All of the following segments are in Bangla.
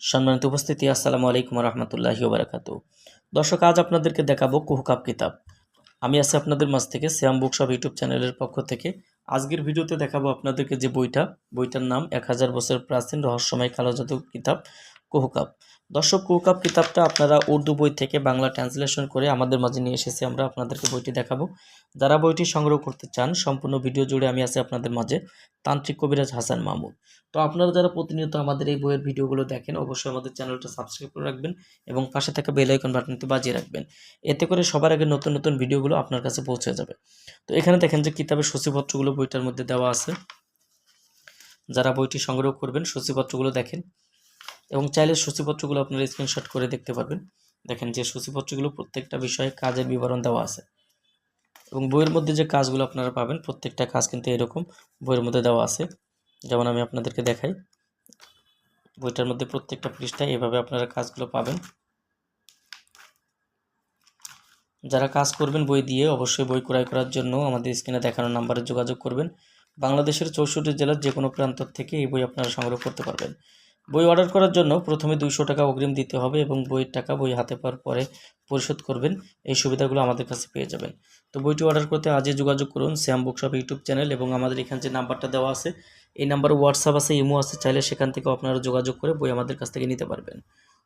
সম্মানিত উপস্থিতি, আসসালামু আলাইকুম রহমতুল্লাহি ওবরাকাত দর্শক, আজ আপনাদেরকে দেখাবো কুহকাপ কিতাব। আমি আছি আপনাদের মাঝ থেকে শ্যাম বুকশপ ইউটিউব চ্যানেলের পক্ষ থেকে। আজকের ভিডিওতে দেখাবো আপনাদেরকে যে বইটা, বইটার নাম এক হাজার বছর প্রাচীন রহস্যময় কালো জাদু কিতাব কুহকাপ দর্শক কুহকাপ কিতাবটা আপনারা উর্দু বই থেকে বাংলা ট্রান্সলেশন করে আমাদের মাঝে নিয়ে এসেছি, আমরা আপনাদেরকে বইটি দেখাবো। যারা বইটি সংগ্রহ করতে চান, সম্পূর্ণ ভিডিও জুড়ে আমি আছি আপনাদের মাঝে, তান্ত্রিক কবিরাজ হাসান মাহমুদ। তো আপনারা যারা প্রতিনিয়ত আমাদের এই বইয়ের ভিডিওগুলো দেখেন, অবশ্যই আমাদের চ্যানেলটা সাবস্ক্রাইব করে রাখবেন এবং পাশে থাকা বেল আইকন বাটনটি বাজিয়ে রাখবেন। এতে করে সবার আগে নতুন নতুন ভিডিওগুলো আপনার কাছে পৌঁছে যাবে। তো এখানে দেখেন যে কিতাবের সূচিপত্রগুলো বইটার মধ্যে দেওয়া আছে। যারা বইটি সংগ্রহ করবেন, সূচিপত্রগুলো দেখেন। এবং চাইলে সূচিপত্রগুলো আপনারা স্ক্রিনশট করে দেখতে পারবেন। দেখেন যে সূচিপত্রগুলো প্রত্যেকটা বিষয়ে কাজের বিবরণ দেওয়া আছে। এবং বইয়ের মধ্যে যে কাজগুলো আপনারা পাবেন, প্রত্যেকটা কাজ কিন্তু এরকম বইয়ের মধ্যে দেওয়া আছে। যেমন আমি আপনাদেরকে দেখাই। বইটার মধ্যে প্রত্যেকটা পৃষ্ঠায় এভাবে আপনারা কাজগুলো পাবেন। যারা কাজ করবেন বই দিয়ে, অবশ্যই বই ক্রয় করার জন্য আমাদের স্ক্রিনে দেখানো নাম্বারে যোগাযোগ করবেন। বাংলাদেশের চৌষট্টি জেলার যে কোনো প্রান্ত থেকে এই বই আপনারা সংগ্রহ করতে পারবেন। বই অর্ডার করার জন্য প্রথমে দুইশো টাকা অগ্রিম দিতে হবে এবং বইয়ের টাকা বই হাতে পাওয়ার পরে পরিশোধ করবেন। এই সুবিধাগুলো আমাদের কাছে পেয়ে যাবেন। তো বইটি অর্ডার করতে আজই যোগাযোগ করুন শ্যাম বুকশপ ইউটিউব চ্যানেল এবং আমাদের এখানে যে নাম্বারটা দেওয়া আছে, এই নাম্বারে হোয়াটসঅ্যাপ আছে, ইমো আছে, চাইলে সেখান থেকেও আপনারা যোগাযোগ করে বই আমাদের কাছ থেকে নিতে পারবেন।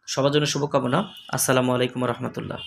সবার জন্য শুভকামনা। আসসালামু আলাইকুম রহমতুল্লাহ।